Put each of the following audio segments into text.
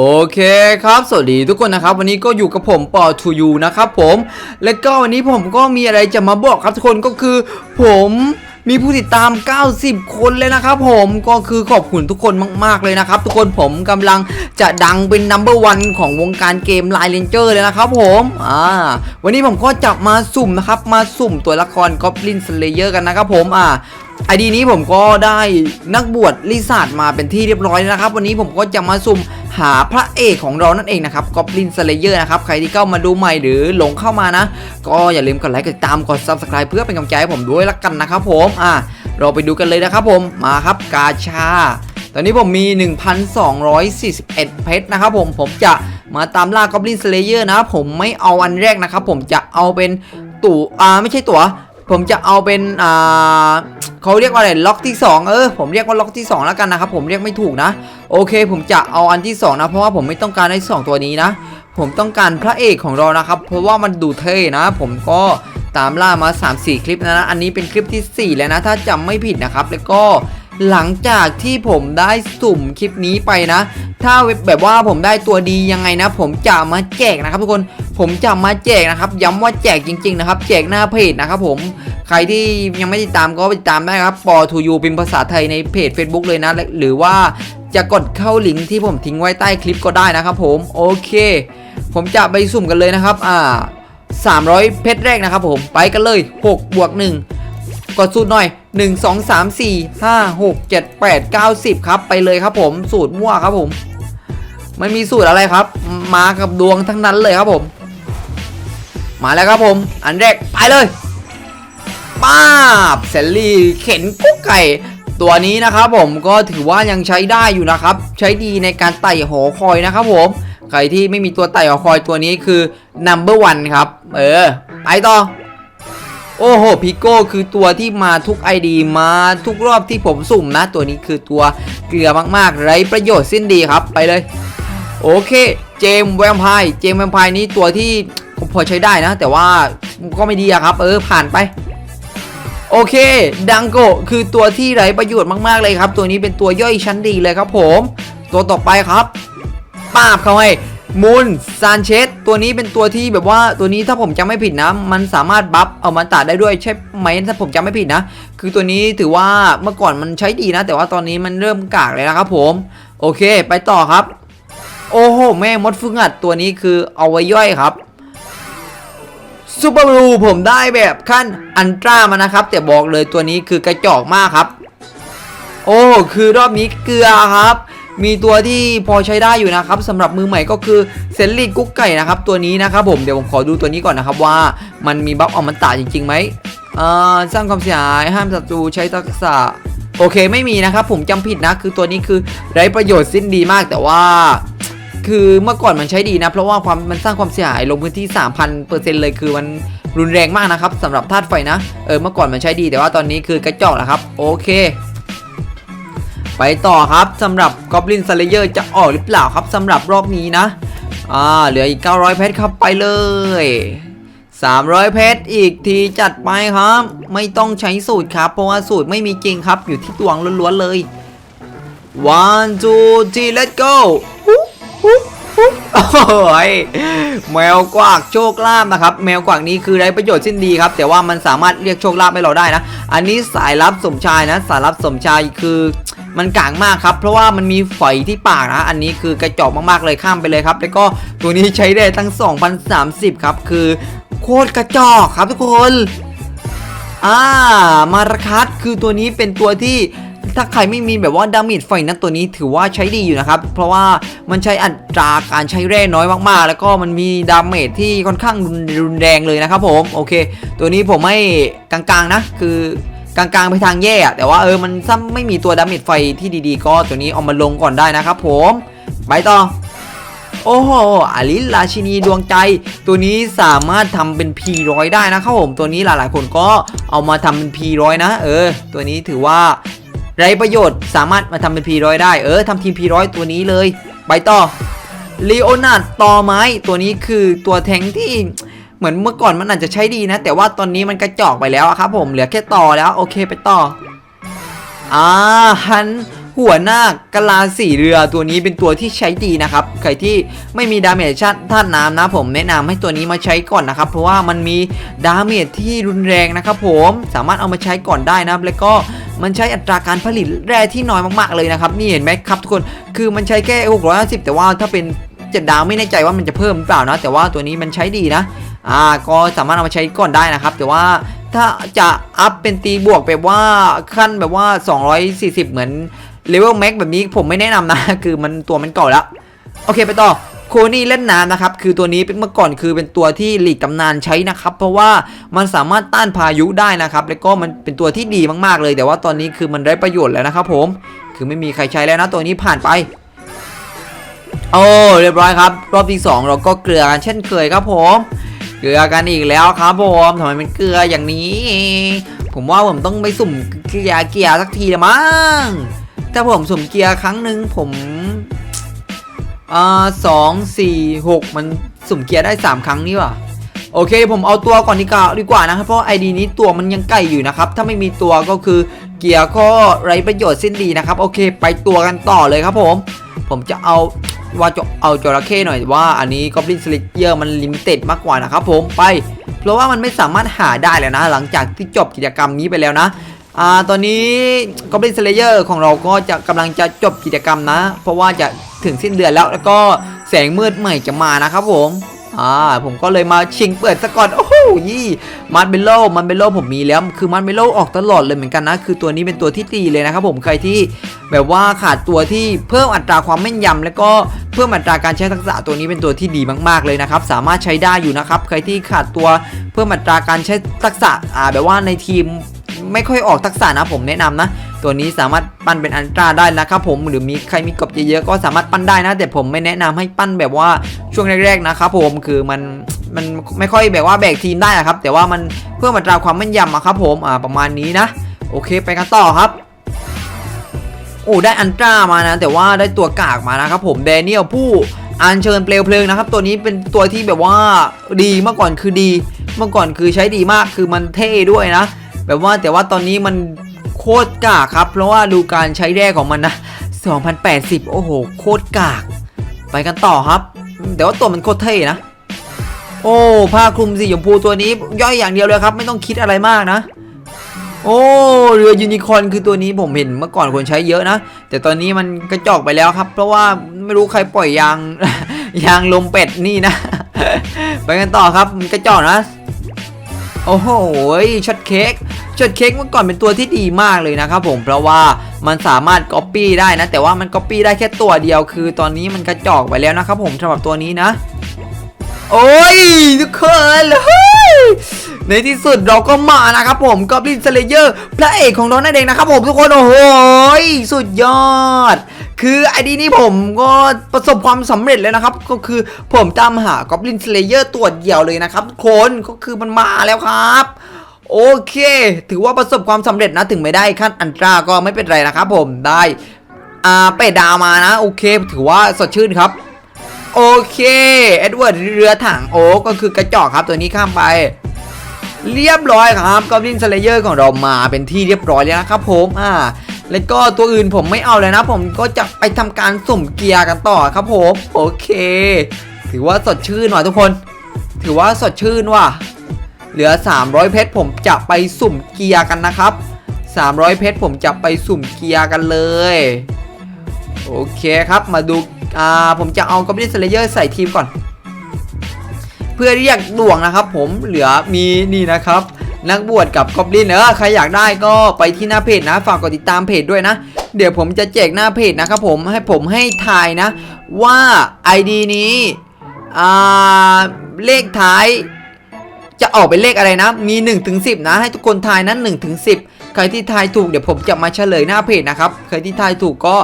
โอเคครับสวัสดีทุกคนนะครับ วันนี้ก็อยู่กับผมปอทูยูนะครับผม และก็วันนี้ผมก็มีอะไรจะมาบอกครับทุกคนก็คือ ผมมีผู้ติดตาม 90 คนเลยนะครับผมก็คือขอบคุณทุกคนมาก ๆ เลยนะครับ ทุกคนผมกำลังจะดังเป็นนัมเบอร์วันของวงการเกมไลน์เลนเจอร์เลยนะครับผมอ่าวันนี้ผมก็จะมาสุ่มนะครับ มาสุ่มตัวละครกอบลินสเลเยอร์กันนะครับผมอ่า ไอดีนี้ผมก็ได้นักบวชลิซ่ามาเป็นที่เรียบร้อยแล้วนะครับ วันนี้ผมก็จะมาซุ่มหาพระเอกของเรานั่นเองนะครับกอบลินสเลเยอร์นะครับ ใครที่เข้ามาดูใหม่หรือหลงเข้ามานะ ก็อย่าลืมกดไลค์กดติดตามกด subscribe เพื่อเป็นกำลังใจให้ผมด้วยละกันนะครับผมอะเราไปดูกันเลยนะครับผมมาครับกาชา ตอนนี้ผมมี 1,241 เพชรนะครับผมผมจะมาตามล่ากอบลินสเลเยอร์นะผมไม่เอาอันแรกนะครับผมจะเอาเป็นตู่อ่าไม่ใช่ตั๋วผมจะเอาเป็นอ่า เขาเรียกว่าอะไรล็อกที่ 2 เออผมเรียกว่าล็อกที่ 2 แล้วกันนะครับผมเรียกไม่ถูกนะ โอเค ผมจะเอาอันที่ 2 นะ เพราะว่าผมไม่ต้องการไอ้สองตัวนี้นะ ผมต้องการพระเอกของเรานะครับ เพราะว่ามันดูเท่นะ ผมก็ตามล่ามา 3-4 คลิปนะนะอันนี้เป็นคลิปที่ 4 แล้วนะ ถ้าจำไม่ผิดนะครับ แล้วก็หลังจากที่ผมได้สุ่มคลิปนี้ไปนะ ถ้าแบบว่าผมได้ตัวดียังไงนะ ผมจะมาแจกนะครับทุกคนผมจะมาแจกนะครับ ย้ำว่าแจกจริง ๆ นะครับ แจกหน้าเพจนะครับผม ใครที่ยังไม่ติดตามก็ไปติดตามได้ครับปอทูยูเป็นภาษาไทยในเพจ Facebook เลยนะ หรือว่าจะกดเข้าลิงก์ที่ผมทิ้งไว้ใต้คลิปก็ได้นะครับผมโอเค ผมจะไปสุ่มกันเลยนะครับอ่า300 เพชรแรกนะครับผมไปกันเลย 6 บวก 1 กดสูตรหน่อย 1 2 3 4 5 6 7 8 9 10 ครับ ไปเลยครับผมสูตรมั่วครับผมไม่มีสูตรอะไรครับ มากับดวงทั้งนั้นเลยครับผม มาแล้วครับผม อันแรกไปเลย ป้าบเซลลี่เข็นกุ๊กไก่ตัวนี้นะครับผมก็ถือว่ายังใช้ได้อยู่นะครับ ใช้ดีในการไต่หอคอยนะครับผมใครที่ไม่มีตัวไต่หอคอยตัวนี้คือ number one ครับ เออ ไปต่อ โอ้โหพิโก้คือตัวที่มาทุก ID มาทุกรอบที่ผมสุ่มนะ ตัวนี้คือตัวเกลือมากๆ ไร้ประโยชน์สิ้นดีครับไปเลย โอเค เจมส์แวมไพร์เจมส์แวมไพร์นี้ตัวที่ผมพอใช้ได้นะ แต่ว่าก็ไม่ดีอะครับ เออผ่านไป โอเค ดังโกคือตัวที่ไร้ประโยชน์มากๆเลยครับ ตัวนี้เป็นตัวย่อยชั้นดีเลยครับผม ตัวต่อไปครับป้าบเขาให้มูนซานเชสตัวนี้เป็นตัวที่แบบว่าตัวนี้ถ้าผมจำไม่ผิดนะ มันสามารถบัฟเอามันตัดได้ด้วยใช่ไหมถ้าผมจำไม่ผิดนะ คือตัวนี้ถือว่าเมื่อก่อนมันใช้ดีนะ แต่ว่าตอนนี้มันเริ่มกากเลยนะครับผม โอเค ไปต่อครับ โอ้โห แม่มดฟึงอัดตัวนี้คือเอาไว้ย่อยครับ ซูเปอร์บลูผมได้แบบขั้นอันตรามานะครับ แต่บอกเลยตัวนี้คือกระจอกมากครับ โอ้คือรอบนี้เกลือครับ มีตัวที่พอใช้ได้อยู่นะครับสำหรับมือใหม่ก็คือเซนลี่กุ๊กไก่นะครับตัวนี้นะครับผมเดี๋ยวผมขอดูตัวนี้ก่อนนะครับว่ามันมีบัฟออกมันตาจริงๆไหมสร้างความเสียหายห้ามศัตรูใช้ทักษะโอเคไม่มีนะครับผมจำผิดนะคือตัวนี้คือไร้ประโยชน์สิ้นดีมากแต่ว่า คือเมื่อก่อนมันใช้ดีนะ เพราะว่าความมันสร้างความเสียหายลงพื้นที่ 3,000%เลยคือมันรุนแรงมากนะครับสำหรับธาตุไฟนะเออเมื่อก่อนมันใช้ดีแต่ว่าตอนนี้คือกระจอกแล้วครับ โอเค ไปต่อครับสำหรับ Goblin Slayer จะออกหรือเปล่าครับสำหรับรอบนี้นะอ่าเหลืออีก 900 เพชรครับไปเลย 300 เพชรอีกทีจัดไปครับ ไม่ต้องใช้สูตรครับ เพราะว่าสูตรไม่มีจริงครับอยู่ที่ดวงล้วนๆเลย one two three let's go โอ้ยแมวกวากโชคลาภนะครับ แมวกวากนี้คือไร้ประโยชน์สิ้นดีครับ แต่ว่ามันสามารถเรียกโชคลาภให้เราได้นะ อันนี้สายลับสมชายนะ สายลับสมชายคือมันกลางมากครับ เพราะว่ามันมีฝอยที่ปากนะ อันนี้คือกระจอกมากๆเลยข้ามไปเลยครับ แล้วก็ตัวนี้ใช้ได้ทั้ง 2030 ครับ คือโคตรกระจอกครับทุกคน อ่า มาราคัสคือตัวนี้เป็นตัวที่ ถ้าใครไม่มีแบบว่าดาเมจไฟนั้นตัวนี้ถือว่าใช้ดีอยู่นะครับ เพราะว่ามันใช้อัตราการใช้แร่น้อยมากๆ แล้วก็มันมีดาเมจที่ค่อนข้างรุนแรงเลยนะครับผมโอเค ตัวนี้ผมให้กลางๆนะคือกลางๆไปทางแย่แต่ว่าเออมันซ้ำไม่มีตัวดาเมจไฟที่ดีๆ ก็ตัวนี้เอามาลงก่อนได้นะครับผมไปต่อโอ้โหอลิสราชินีดวงใจ ตัวนี้สามารถทำเป็น P100 ได้นะครับผม ตัวนี้หลายๆ คนก็เอามาทำเป็น P100 นะ เออ ตัวนี้ถือว่า ไรประโยชน์สามารถมาทำเป็น P100 ได้ เออทำทีม P100 ตัวนี้เลย ไปต่อลีโอนาร์ดตอไม้ตัวนี้คือตัวแทงที่เหมือนเมื่อก่อนมันอาจจะใช้ดีนะ แต่ว่าตอนนี้มันกระจอกไปแล้วครับผมเหลือแค่ต่อแล้วโอเคไปต่ออ่าฮันหัวหน้ากะลาสีเรือตัวนี้เป็นตัวที่ใช้ดีนะครับ ใครที่ไม่มีดาเมจชาติธาตุน้ำนะผมแนะนำให้ตัวนี้มาใช้ก่อนนะครับ เพราะว่ามันมีดาเมจที่รุนแรงนะครับผมสามารถเอามาใช้ก่อนได้นะแล้วก็ มันใช้อัตราการผลิตแร่ที่น้อยมากๆเลยนะครับ นี่เห็นไหมครับทุกคนคือมันใช้แค่650 แต่ว่าถ้าเป็นเจ็ดดาวไม่แน่ใจว่ามันจะเพิ่มหรือเปล่านะ แต่ว่าตัวนี้มันใช้ดีนะอ่าก็สามารถเอามาใช้ก่อนได้นะครับ แต่ว่าถ้าจะอัพเป็นตีบวกแบบว่าขั้นแบบว่า 240 เหมือนเลเวลแม็กแบบนี้ผมไม่แนะนำนะ คือมันตัวมันเก่าแล้ว โอเคไปต่อ โคนี่เล่นน้ำนะครับ คือตัวนี้เป็นเมื่อก่อนคือเป็นตัวที่หลีกตำนานใช้นะครับ เพราะว่ามันสามารถต้านพายุได้นะครับ แล้วก็มันเป็นตัวที่ดีมากๆเลย แต่ว่าตอนนี้คือมันได้ประโยชน์แล้วนะครับผม คือไม่มีใครใช้แล้วนะตัวนี้ผ่านไปโอ้เรียบร้อยครับ รอบที่สองเราก็เกลือกันเช่นเคยครับผม เกลือกันอีกแล้วครับผมทำไมเป็นเกลืออย่างนี้ ผมว่าผมต้องไปสุ่มเกียร์เกียร์สักทีละมั้งถ้าผมสุ่มเกียร์ครั้งหนึ่งผม อ่าสองสี่หกมันสุ่มเกียร์ได้ 3 ครั้งนี่ว่ะโอเค ผมเอาตัวก่อนดีกว่าดีกว่านะครับ เพราะไอดีนี้ตัวมันยังใกล้อยู่นะครับ ถ้าไม่มีตัวก็คือเกียร์ก็ไรประโยชน์สิ้นดีนะครับ โอเค ไปตัวกันต่อเลยครับผม ผมจะเอาว่าจะเอาจระเข้หน่อยว่าอันนี้ Goblin Slayer มันลิมิเต็ดมากกว่านะครับผมไป เพราะว่ามันไม่สามารถหาได้แล้วนะ หลังจากที่จบกิจกรรมนี้ไปแล้วนะ อ่าตอนนี้ Goblin Slayer ของเราก็จะกำลังจะจบกิจกรรมนะ เพราะว่าจะถึงสิ้นเดือนแล้วแล้วก็แสงมืดใหม่จะมานะครับผมอ่าผมก็เลยมาชิงเปิดสก่อนโอ้โหยี่มันเบลโลมันเบลโลผมมีแล้ว คือมันเบลโลออกตลอดเลยเหมือนกันนะ คือตัวนี้เป็นตัวที่ดีเลยนะครับผมใครที่แบบว่าขาดตัวที่เพิ่มอัตราความแม่นยำแล้วก็เพิ่มอัตราการใช้ทักษะตัวนี้เป็นตัวที่ดีมากๆเลยนะครับ สามารถใช้ได้อยู่นะครับ ใครที่ขาดตัวเพิ่มอัตราการใช้ทักษะอ่าแบบว่าในทีม ไม่ค่อยออกทักษะนะผมแนะนำนะ ตัวนี้สามารถปั้นเป็นอันตราได้นะครับผมหรือมีใครมีกบเยอะๆก็สามารถปั้นได้นะ แต่ผมไม่แนะนำให้ปั้นแบบว่าช่วงแรกๆนะครับผมคือมันมันไม่ค่อยแบบว่าแบกทีมได้อะครับ แต่ว่ามันเพื่อมาตราความแม่นยำอะครับผมอ่าประมาณนี้นะ โอเคไปกันต่อครับโอ้ได้อันตรามานะ แต่ว่าได้ตัวกากมานะครับผมแดเนียลผู้อัญเชิญเปลวเพลิงนะครับ ตัวนี้เป็นตัวที่แบบว่าดีเมื่อก่อนคือดี เมื่อก่อนคือใช้ดีมากคือมันเท่ด้วยนะ แบบว่าแต่ว่าตอนนี้มันโคตรกากครับ เพราะว่าดูการใช้แร่ของมันนะ 2080 โอ้โห โคตรกาก ไปกันต่อครับ แต่ว่าตัวมันโคตรเท่นะ โอ้ผ้าคลุมสีชมพูตัวนี้ ย่อยอย่างเดียวเลยครับ ไม่ต้องคิดอะไรมากนะ โอ้เรือยูนิคอร์นคือตัวนี้ผมเห็นเมื่อก่อนคนใช้เยอะนะ แต่ตอนนี้มันกระจอกไปแล้วครับ เพราะว่าไม่รู้ใครปล่อยยางยางลมเป็ดนี่นะ ไปกันต่อครับมันกระจอกนะ โอ้โหช็อตเค้กช็อตเค้กเมื่อก่อนเป็นตัวที่ดีมากเลยนะครับผมเพราะว่ามันสามารถก๊อปปี้ได้นะ แต่ว่ามันก๊อปปี้ได้แค่ตัวเดียวคือ ตอนนี้มันกระจอกไปแล้วนะครับผมสำหรับตัวนี้นะ โอ้ยทุกคนในที่สุดเราก็มานะครับผมกอบลินสเลเยอร์พระเอกของเรานั่นเองนะครับผมทุกคนโอ้โหสุดยอด คือไอดีนี้ผมก็ประสบความสำเร็จแล้วนะครับ ก็คือผมตามหากอบลินสเลเยอร์ตัวเดียวเลยนะครับทุกคนก็คือมันมาแล้วครับโอเค ถือว่าประสบความสำเร็จนะถึงไม่ได้ขั้นอันตราก็ไม่เป็นไรนะครับผมได้อ่าเป็ดดาวมานะ โอเค ถือว่าสดชื่นครับ โอเคเอ็ดเวิร์ดเรือถังโอ้ก็คือกระจอกครับตัวนี้ข้ามไป เรียบร้อยครับกอบลินสเลเยอร์ของเรามาเป็นที่เรียบร้อยแล้วนะครับผมอ่า แล้วก็ตัวอื่นผมไม่เอาเลยนะ ผมก็จะไปทำการสุ่มเกียร์กันต่อครับผมโอเค ถือว่าสดชื่นว่ะทุกคน ถือว่าสดชื่นว่ะเหลือ 300 เพชรผมจะไปสุ่มเกียร์กันนะครับ 300 เพชรผมจะไปสุ่มเกียร์กันเลย โอเคครับมาดูอ่าผมจะเอากอบลินสเลเยอร์ใส่ทีมก่อน เพื่อเรียกดวงนะครับ ผมเหลือมีนี่นะครับ นักบวชกับกอบลินเออใครอยากได้ก็ไปที่หน้าเพจนะฝากกดติดตามเพจด้วยนะ เดี๋ยวผมจะแจกหน้าเพจนะครับผมให้ผมให้ทายนะ ว่า ID นี้อ่าเลขท้ายจะออกเป็นเลขอะไรนะ มี1ถึง10นะ ให้ทุกคนทายนั้น1ถึง10ใครที่ทายถูกเดี๋ยวผมจะมาเฉลยหน้าเพจนะครับ ใครที่ทายถูกก็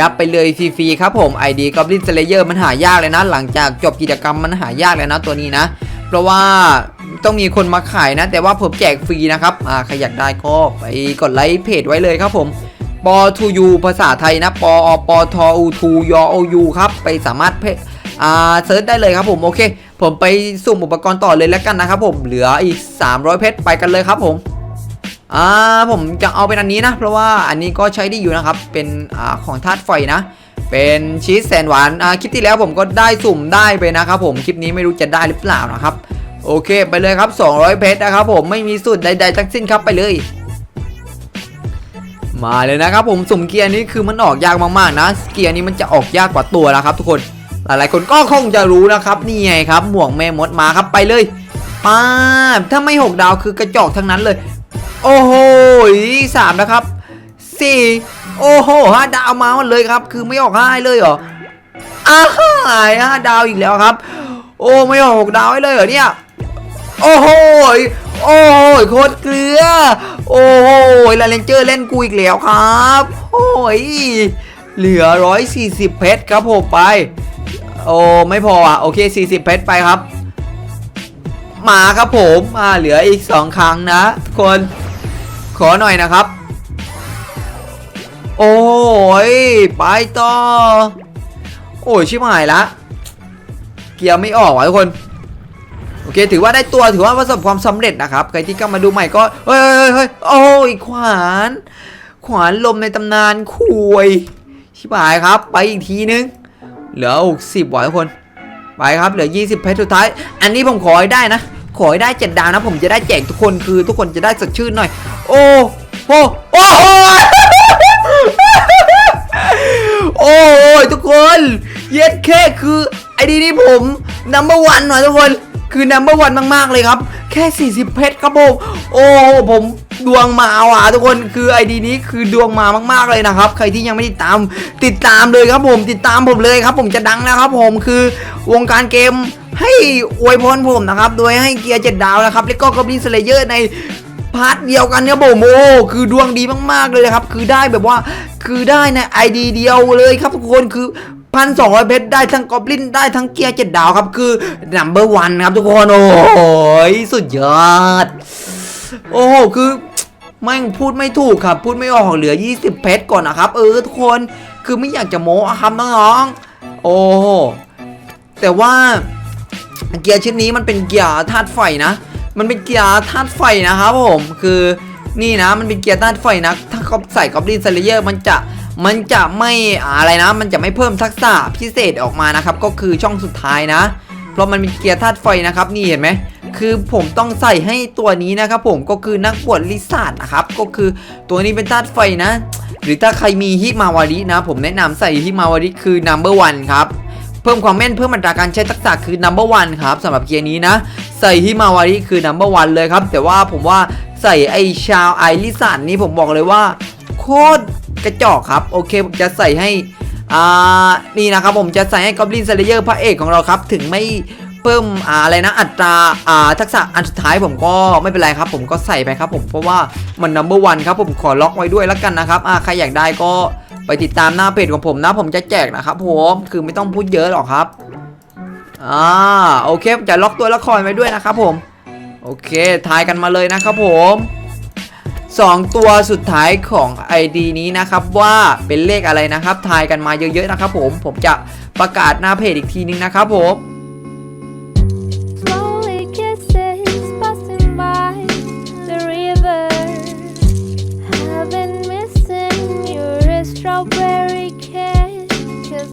รับไปเลยฟรีๆครับผม ID Goblin Slayer มันหายากเลยนะ หลังจากจบกิจกรรมมันหายากเลยนะตัวนี้นะ เพราะว่า ต้องมีคนมาขายนะ แต่ว่าผมแจกฟรีนะครับอ่าใครอยากได้ก็ไปกดไลค์เพจไว้เลยครับผมปอทูยูภาษาไทยนะปอปอทอูทูยอโอยูครับไปสามารถเพจอ่าเซิร์ชได้เลยครับผมโอเค ผมไปสุ่มอุปกรณ์ต่อเลยแล้วกันนะครับผมเหลืออีก 300 เพชรไปกันเลยครับผมอ่าผมจะเอาเป็นอันนี้นะ เพราะว่าอันนี้ก็ใช้ได้อยู่นะครับ เป็นอ่าของธาตุไฟนะ เป็นชีสแสนหวานอ่าคลิปที่แล้วผมก็ได้สุ่มได้ไปนะครับผมคลิปนี้ไม่รู้จะได้หรือเปล่านะครับ โอเคไปเลยครับ 200 เพชรนะครับผมไม่มีสูตรใดๆทั้งสิ้นครับไปเลย มาเลยนะครับผมสุ่มเกียร์นี้คือมันออกยากมากๆนะ เกียร์นี้มันจะออกยากกว่าตัวนะครับ ทุกคนหลายๆคนก็คงจะรู้นะครับนี่ไงครับหมวกแม่มดมาครับไปเลยป้าถ้าไม่หกดาวคือกระจอกทั้งนั้นเลย โอ้โหสามนะครับสี่โอ้โหห้าดาวมาหมดเลยครับ คือไม่ออกห้าเลยเหรออ้าวห้าดาวอีกแล้วครับ โอ้ไม่ออกหกดาวให้เลยเหรอเนี่ย โอ้โหยโอ้โหยโคตรเกลือ โอ้โหยลาเลนเจอร์เล่นกูอีกแล้วครับ โอ้ยเหลือ 140 เพชรครับผมไป โอ้ไม่พออะโอเค 40 เพชรไปครับ มาครับผมอ่าเหลืออีก 2 ครั้งนะทุกคนขอหน่อยนะครับ โอ้ยไปต่อ โอ้ยชิบหายละ เกียร์ไม่ออกว่ะทุกคน เคถือว่าได้ตัวถือว่าประสบความสำเร็จนะครับใครที่เข้ามาดูใหม่ก็เฮ้ยเฮ้ยเฮ้ยโอ้ยขวาน ขวานลมในตำนานคุยชิบหายครับ ไปอีกทีนึง เหลือ60ว่ะทุกคน ไปครับเหลือ 20เพชรสุดท้าย อันนี้ผมขอให้ได้นะ ขอให้ได้เจ็ดดาวนะ ผมจะได้แจกทุกคนคือทุกคนจะได้สดชื่นหน่อย โอ้โหโอ้โหโอ้ยทุกคน เย็ดแค่คือไอ้ดีนี่ผมนัมเบอร์วันหน่อยทุกคน คือนัมเบอร์วันมาก ๆ เลยครับ แค่ 40 เพชรครับผมโอ้ผมดวงมาว่ะทุกคนคือไอดีนี้คือดวงมามาก ๆ เลยนะครับ ใครที่ยังไม่ติดตามติดตามเลยครับผมติดตามผมเลยครับ ผมจะดังนะครับผมคือวงการเกมให้อวยพรผมนะครับโดยให้เกียร์เจ็ดดาวนะครับแล้วก็กอบลินสเลเยอร์ในพาร์ทเดียวกันเนี่ยผมโอ้คือดวงดีมาก ๆ เลยครับ คือได้แบบว่าคือได้ในไอดีเดียวเลยครับทุกคนคือ พันสองร้อยเพชรได้ทั้งกอบลินได้ทั้งเกียร์เจ็ดดาวครับ คือนัมเบอร์วันครับทุกคน โอ้ยสุดยอด โอ้โห คือแม่งพูดไม่ถูกครับ พูดไม่ออกเหลือ 20 เพชรก่อนนะครับ เออทุกคนคือไม่อยากจะโม้อะครับน้องๆโอ้โหแต่ว่าเกียร์ชิ้นนี้มันเป็นเกียร์ธาตุไฟนะ มันเป็นเกียร์ธาตุไฟนะครับผมคือนี่นะมันเป็นเกียร์ธาตุไฟนะ ถ้าเขาใส่กอบลินเซเลเยอร์มันจะ มันจะไม่อะไรนะ มันจะไม่เพิ่มทักษะพิเศษออกมานะครับ ก็คือช่องสุดท้ายนะ เพราะมันเป็นเกียร์ธาตุไฟนะครับ นี่เห็นไหมคือผมต้องใส่ให้ตัวนี้นะครับผมก็คือนักบวชลิซาร์ดนะครับ ก็คือตัวนี้เป็นธาตุไฟนะ หรือถ้าใครมีฮิมาวารินะ ผมแนะนำใส่ฮิมาวาริคือ number one ครับเพิ่มความแม่นเพิ่มอัตราการใช้ทักษะคือ number one ครับสำหรับเกียร์นี้นะ ใส่ฮิมาวาริคือ number one เลยครับ แต่ว่าผมว่าใส่ไอชาวไอริสันนี่ผมบอกเลยว่า โคตร กระจอกครับ โอเคผมจะใส่ให้อ่านี่นะครับผมจะใส่ให้กอบลิน s เลเยอร์พระเอกของเราครับ ถึงไม่เพิ่มอ่าอะไรนะอัตราอ่าทักษะอันสุดท้ายผมก็ไม่เป็นไรครับ ผมก็ใส่ไปครับ ผมเพราะว่ามัน number one ครับผมขอล็อกไว้ด้วยแล้วกันนะครับอ่าใครอยากได้ก็ไปติดตามหน้าเพจของผมนะ ผมจะแจกนะครับผมคือไม่ต้องพูดเยอะหรอกครับอ่าโอเคจะล็อกตัวละครไว้ด้วยนะครับผม โอเคทายกันมาเลยนะครับผม สองตัวสุดท้ายของ ID นี้นะครับว่าเป็นเลขอะไรนะครับทายกันมาเยอะๆนะครับผมผมจะประกาศหน้าเพจอีกทีนึงนะครับผม